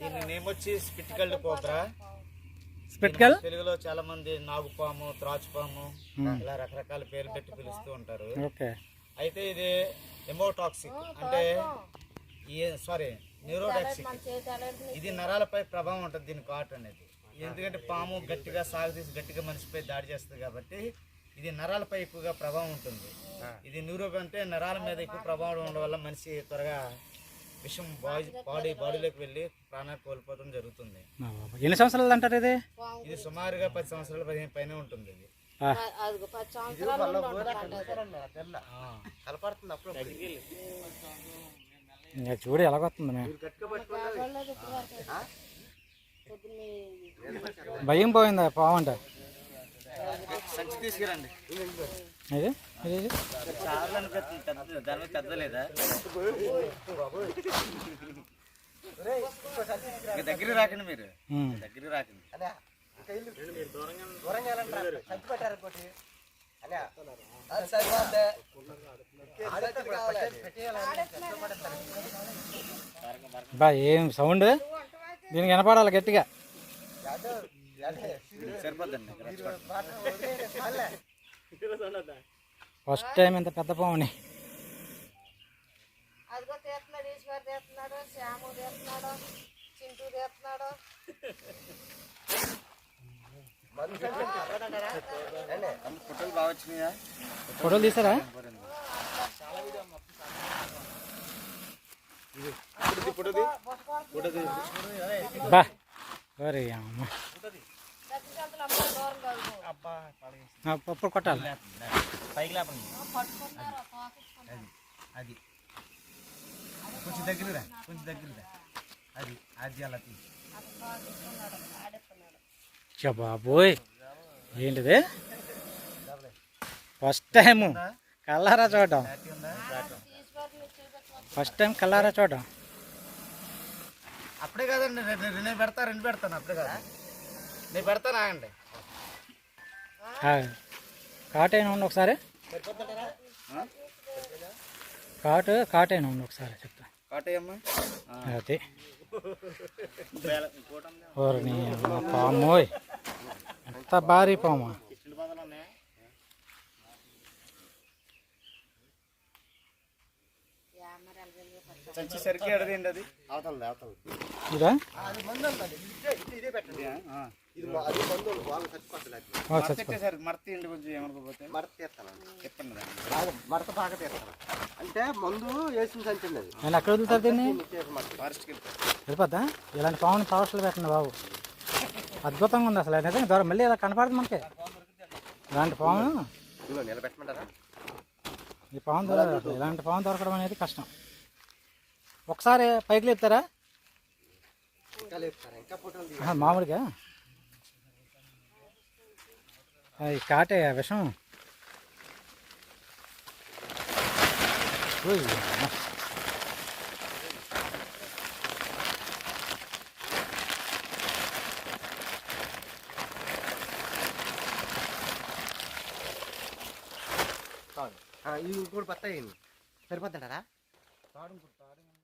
దీని నేమ్ వచ్చి స్పిటికల్డ్ కోబ్రా స్పెట్కల్ తెలుగులో చాలా మంది నాగుపాము త్రాచుపాము ఇలా రకరకాల పేర్లు పెట్టి పిలుస్తూ ఉంటారు. ఓకే. అయితే ఇది ఎమోటాక్సిక్ అంటే సారీ న్యూరోటాక్సిక్ ఇది నరాలపై ప్రభావం ఉంటుంది దీని కాటు అనేది. ఎందుకంటే పాము గట్టిగా సాగు తీసి గట్టిగా మనిషిపై దాడి చేస్తుంది కాబట్టి ఇది నరాలపై ఎక్కువగా ప్రభావం ఉంటుంది. ఇది న్యూరో అంటే నరాల మీద ఎక్కువ ప్రభావం ఉండడం వల్ల మనిషి త్వరగా విషం బాడీ బాడీ బాడీలోకి వెళ్ళి ప్రాణాలు కోల్పోవడం జరుగుతుంది. ఎన్ని సంవత్సరాలు అంటారు ఇది? ఇది సుమారుగా పది సంవత్సరాల పదిహేను పైన ఉంటుంది ఇది. చూడు ఎలాగొస్తుంది భయం పోయిందా? పావంట సంచి తీసుకురండి. ఇక దగ్గరికి రాకండి మీరు ఉమ్. దగ్గరికి రాకండి అది. బా ఏం సౌండ్ దీనికి వినపడాలి గట్టిగా అదో, అదే. సరిపోద్దండి. ఫస్ట్ టైం ఇంత పెద్ద పావుని. అదిగో తీస్తున్నాడు ఈశ్వర్ తీస్తున్నాడు శ్యాము తీస్తున్నాడు చింటూ తీస్తున్నాడు. ఫోటోలు బాగా వచ్చినాయా ఫోటోలు తీసారా బా. సరే అమ్మ దక్షిణాంతలు అమ్మ దూరం కాదు అబ్బా ఆ, పప్పు కొట్టాలి. పైకి లేపండి అది. కొంచెం దగ్గర కొంచెం దగ్గర అది అది అలా తీ అక్కడ తోకించుకున్నాడు ఆడేస్తున్నాడు చా బాబోయ్ ఏంటిది ఫస్ట్ టైం కల్లారా చూడటం ఫస్ట్ టైం కల్లారా చూడటం అప్పుడే కాదండి నేను పెడతా రెండు పెడతాను అప్పుడే కాదు. నేను పెడతాను ఆగండి ఆ, కాటైనా ఉండి ఒకసారి. కాటు కాటైనా ఉండి ఒకసారి చెప్తా. కాటేయమ్మా అది. ఓర్ని పామోయ్ ఎంత భారీ పామా. సంచి సరికి ఎడదండి అది? అవతలది, అవతలది. ఇదా? మడత బాగా తీస్తాను అంటే మందు వేసిన సంచింది అది నేను ఎక్కడ వదులుతారు దీన్ని? సరిపోద్దా? ఇలాంటి పాముని ఫారెస్ట్లో పెట్టండి బాబు. అద్భుతంగా ఉంది అసలు నిజంగా దూరం మళ్ళీ ఇలా కనపడుతుంది మనకి. ఇలాంటి పాము? నిలబెట్టమంటారా? ఈ పాము దొరకదు ఇలాంటి పాము దొరకడం అనేది కష్టం. ఒకసారి పైకి లేపుతారా? మామూలుగా? అది కాటే విషం. ఓయ్, అమ్మ. ఆ, ఇది ఇంకోటి బత్తాయి. సరిపోతుంటారా? తాడు ఇంకోటి, తాడు